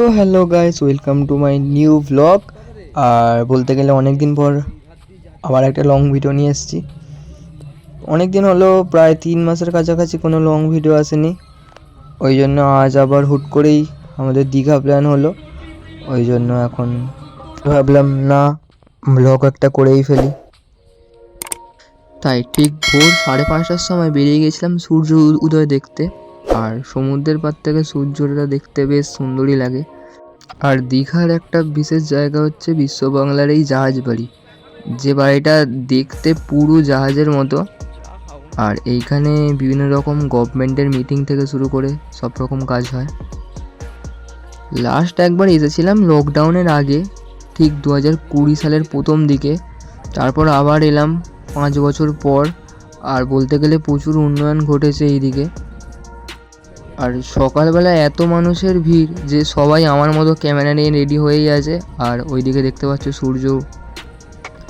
তো hello guys welcome to my new blog আর বলতে গেলে অনেক দিন পর আবার একটা লং ভিডিও নিয়ে এসেছি। অনেক দিন হলো, প্রায় তিন মাসের কাছাকাছি কোনো লং ভিডিও আসেনি। ওই জন্য আজ আবার হুট করেই আমাদের দীঘা প্ল্যান হলো। ওই জন্য এখন ভাবলাম, না ব্লগ একটা করেই ফেলি। তাই ঠিক ভোর সাড়ে পাঁচটার সময় বেরিয়ে গেছিলাম সূর্য উদয় দেখতে। আর সমুদ্রের পার থেকে সূর্যটা দেখতে বেশ সুন্দরই লাগে। আর দীঘার একটা বিশেষ জায়গা হচ্ছে বিশ্ব বাংলার এই জাহাজ বাড়ি। যে বাড়িটা দেখতে পুরো জাহাজের মতো। আর এইখানে বিভিন্ন রকম গভর্নমেন্টের মিটিং থেকে শুরু করে সব রকম কাজ হয়। লাস্ট একবার এসেছিলাম লকডাউনের আগে, ঠিক দু হাজার কুড়ি সালের প্রথম দিকে। তারপর আবার এলাম পাঁচ বছর পর। আর বলতে গেলে প্রচুর উন্নয়ন ঘটেছে এইদিকে। আর সকালবেলা এত মানুষের ভিড় যে সবাই আমার মতো ক্যামেরা নিয়ে রেডি হয়েই আছে। আর ওইদিকে দেখতে পাচ্ছ সূর্য।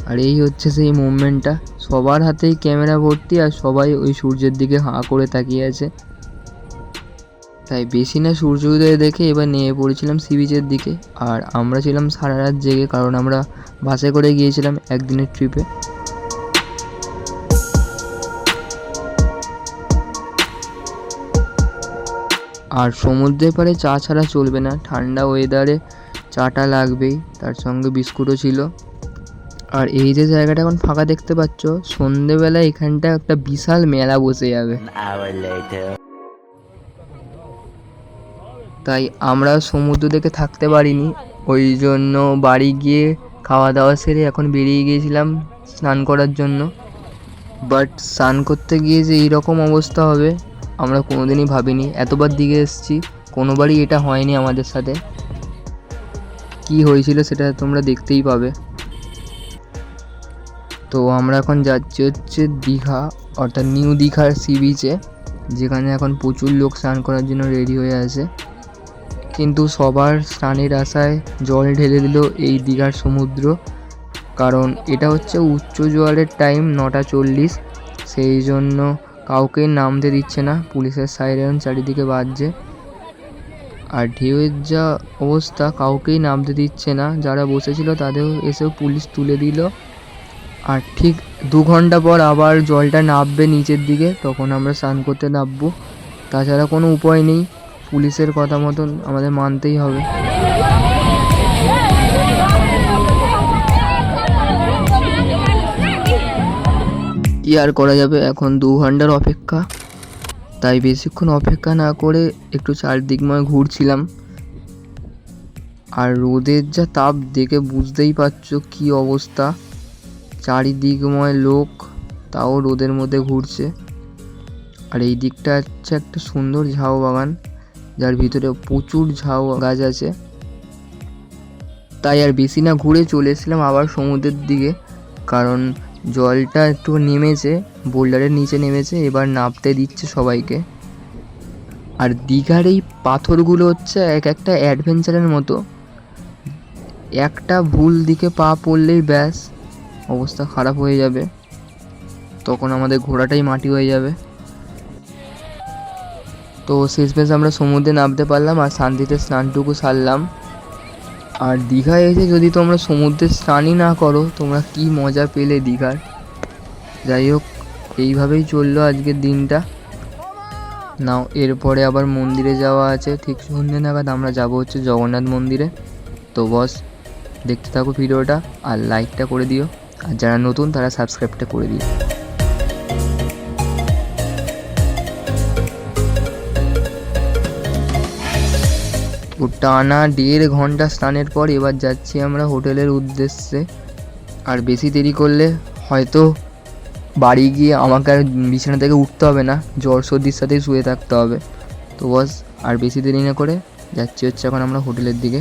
আর এই হচ্ছে সেই মুভমেন্টটা সবার হাতেই ক্যামেরা ভর্তি আর সবাই ওই সূর্যের দিকে হাঁ করে তাকিয়ে আছে। তাই বেশি না সূর্য উদয় দেখে এবার নেমে পড়েছিলাম সি বিচের দিকে। আর আমরা ছিলাম সারা রাত জেগে, কারণ আমরা বাসে করে গিয়েছিলাম একদিনের ট্রিপে আর সমুদ্রের পাড়ে চা ছাড়া চলবে না। ঠান্ডা ওয়েদারে চাটা লাগবেই, তার সঙ্গে বিস্কুটও ছিল। আর এই যে জায়গাটা এখন ফাঁকা দেখতে পাচ্ছ সন্ধেবেলা এখানটা একটা বিশাল মেলা বসে যাবে। তাই আমরা সমুদ্র দেখে থাকতে পারিনি, ওই জন্য বাড়ি গিয়ে খাওয়া দাওয়া সেরে এখন বেরিয়ে গিয়েছিলাম স্নান করার জন্য। বাট স্নান করতে গিয়ে যে এইরকম অবস্থা হবে আমরা কোনোদিনই ভাবিনি। এতবার দিকে এসেছি, কোনোবারই এটা হয়নি আমাদের সাথে। কি হয়েছিল সেটা তোমরা দেখতেই পাবে। তো আমরা এখন যাচ্ছি হচ্ছে দীঘা, অর্থাৎ নিউ দীঘার সি বিচে যেখানে এখন প্রচুর লোক স্নান করার জন্য রেডি হয়ে আছে। কিন্তু সবার স্নানের আশায় জল ঢেলে দিল এই দীঘার সমুদ্র। কারণ এটা হচ্ছে উচ্চ জোয়ারের টাইম নটা চল্লিশ। সেই জন্য কাউকে নামতে দিচ্ছে না। পুলিশের সাইরেন চারিদিকে বাজছে। আর ঢেউয়ের যা অবস্থা, কাউকেই নামতে দিচ্ছে না। যারা বসেছিল তাদেরও এসেও পুলিশ তুলে দিল। আর ঠিক দু ঘণ্টা পর আবার জলটা নামবে নিচের দিকে, তখন আমরা স্নান করতে নামবো। তাছাড়া কোনো উপায় নেই। পুলিশের কথা মতন আমাদের মানতেই হবে। কি আর করা যাবে? এখন দু ঘণ্টার অপেক্ষা। তাই বেশিক্ষণ অপেক্ষা না করে একটু চারদিকময় ঘুরছিলাম। আর রোদের যা তাপ দেখে বুঝতেই পারছ কি অবস্থা। চারিদিকময় লোক, তাও রোদের মধ্যে ঘুরছে। আর এই দিকটা হচ্ছে একটা সুন্দর ঝাউ বাগান, যার ভিতরে প্রচুর ঝাউ গাছ আছে। তাই আর বেশি না ঘুরে চলে এসেছিলাম আবার সমুদ্রের দিকে, কারণ জলটা একটু নেমেছে, বোল্ডারের নিচে নেমেছে, এবার নামতে দিচ্ছে সবাইকে। আর দীঘার এই পাথরগুলো হচ্ছে এক একটা অ্যাডভেঞ্চারের মতো। একটা ভুল দিকে পা পড়লেই ব্যাস, অবস্থা খারাপ হয়ে যাবে। তখন আমাদের ঘোড়াটাই মাটি হয়ে যাবে। তো শেষমেশ আমরা সমুদ্রে নামতে পারলাম আর শান্তিতে স্নানটুকু সারলাম। আর দীঘায় এসে যদি তোমরা সমুদ্রে স্নানই না করো, তোমরা কি মজা পেলে দীঘার? যাই হোক, এইভাবেই চলল আজকের দিনটা। নাও, এরপরে আবার মন্দিরে যাওয়া আছে। ঠিক সন্ধ্যে নাগাদ আমরা যাব হচ্ছে জগন্নাথ মন্দিরে। তো বস, দেখতে থাকো ভিডিওটা আর লাইকটা করে দিও। আর যারা নতুন, তারা সাবস্ক্রাইবটা করে দিও। ও টানা দেড় ঘণ্টা স্নানের পর এবার যাচ্ছি আমরা হোটেলের উদ্দেশ্যে। আর বেশি দেরি করলে হয়তো বাড়ি গিয়ে আমাকে আর বিছানা থেকে উঠতে হবে না জ্বর সর্দির সাথেই শুয়ে থাকতে হবে। তো বস আর বেশি দেরি না করে যাচ্ছি হচ্ছে এখন আমরা হোটেলের দিকে.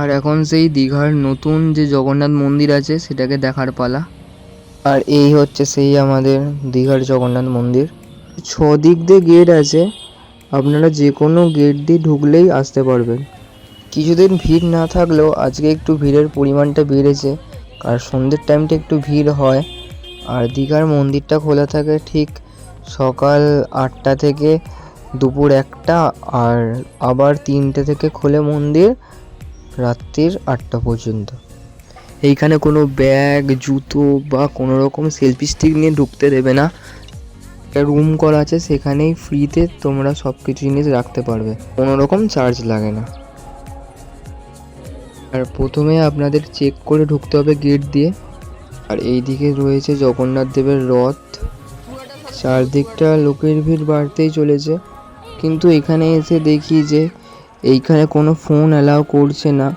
আর এখন সেই দীঘার নতুন যে জগন্নাথ মন্দির আছে সেটাকে দেখার পালা। আর এই হচ্ছে সেই আমাদের দীঘার জগন্নাথ মন্দির। ছ দিক দিয়ে গেট আছে, আপনারা যে কোনো গেট দিয়ে ঢুকলেই আসতে পারবেন। কিছুদিন ভিড় না থাকলেও আজকে একটু ভিড়ের পরিমাণটা বেড়েছে, আর সন্ধ্যের টাইমটা একটু ভিড় হয়। আর দীঘার মন্দিরটা খোলা থাকে ঠিক সকাল আটটা থেকে দুপুর একটা, আর আবার তিনটে থেকে খোলে মন্দির রাত্রির আটটা পর্যন্ত। এইখানে কোনো ব্যাগ, জুতো বা কোনো রকম সেলফি স্টিক নিয়ে ঢুকতে দেবে না। একটা রুম করা আছে, সেখানেই ফ্রিতে তোমরা সব কিছু জিনিস রাখতে পারবে। কোনো রকম চার্জ লাগে না। আর প্রথমে আপনাদের চেক করে ঢুকতে হবে গেট দিয়ে। আর এই দিকে রয়েছে জগন্নাথ দেবের রথ। চারদিকটা লোকের ভিড় বাড়তেই চলেছে। কিন্তু এখানে এসে দেখি যে, এইখানে কোনো ফোন অ্যালাউ করছে না।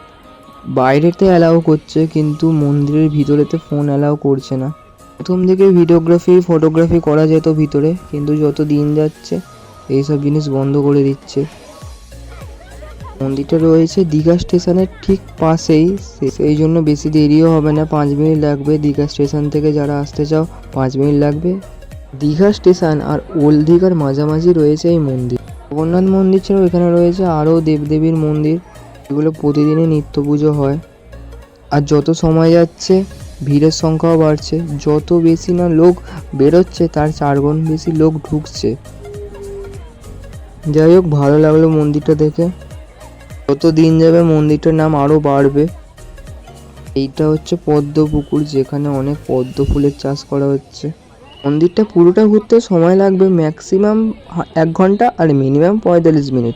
বাইরেতে অ্যালাউ করছে, কিন্তু মন্দিরের ভিতরেতে ফোন অ্যালাউ করছে না। প্রথম দিকে ভিডিওগ্রাফি, ফটোগ্রাফি করা যেত ভিতরে, কিন্তু যত দিন যাচ্ছে, এইসব জিনিস বন্ধ করে দিচ্ছে। মন্দিরটা রয়েছে দীঘা স্টেশনের ঠিক পাশেই সেই জন্য বেশি দেরিও হবে না, পাঁচ মিনিট লাগবে দীঘা স্টেশন থেকে যারা আসতে চাও, পাঁচ মিনিট লাগবে। দীঘা স্টেশন আর ওল্ড দীঘার মাঝামাঝি রয়েছে এই মন্দির। জগন্নাথ মন্দির ছাড়াও এখানে রয়েছে আরও দেবদেবীর মন্দির এগুলো প্রতিদিনই নিত্য পুজো হয়। আর যত সময় যাচ্ছে ভিড়ের সংখ্যাও বাড়ছে। যত বেশি না লোক বেরোচ্ছে, তার চারগুণ বেশি লোক ঢুকছে। যাই হোক, ভালো লাগল মন্দিরটা দেখে। যত দিন যাবে, মন্দিরটার নাম আরও বাড়বে। এইটা হচ্ছে পদ্ম পুকুর, যেখানে অনেক পদ্ম ফুলের চাষ করা হচ্ছে। মন্দিরটা পুরোটা ঘুরতে সময় লাগবে ম্যাক্সিমাম এক ঘণ্টা আর মিনিমাম পঁয়তাল্লিশ মিনিট।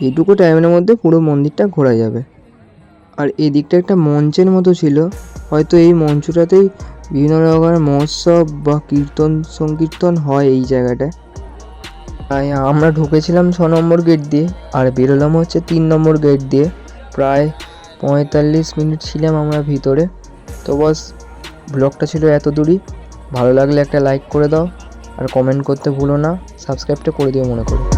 এইটুকু টাইমের মধ্যে পুরো মন্দিরটা ঘোরা যাবে। আর এদিকটা একটা মঞ্চের মতো ছিল। হয়তো এই মঞ্চটাতেই বিভিন্ন রকমের মহোৎসব বা কীর্তন, সংকীর্তন হয় এই জায়গাটায়। তাই আমরা ঢুকেছিলাম ছ নম্বর গেট দিয়ে আর বেরোলাম হচ্ছে তিন নম্বর গেট দিয়ে। প্রায় পঁয়তাল্লিশ মিনিট ছিলাম আমরা ভিতরে। তো বস, ব্লগটা ছিল এত দূরই। ভালো লাগলে একটা লাইক করে দাও আর কমেন্ট করতে ভুলো না। সাবস্ক্রাইবটা করে দিও মনে করো।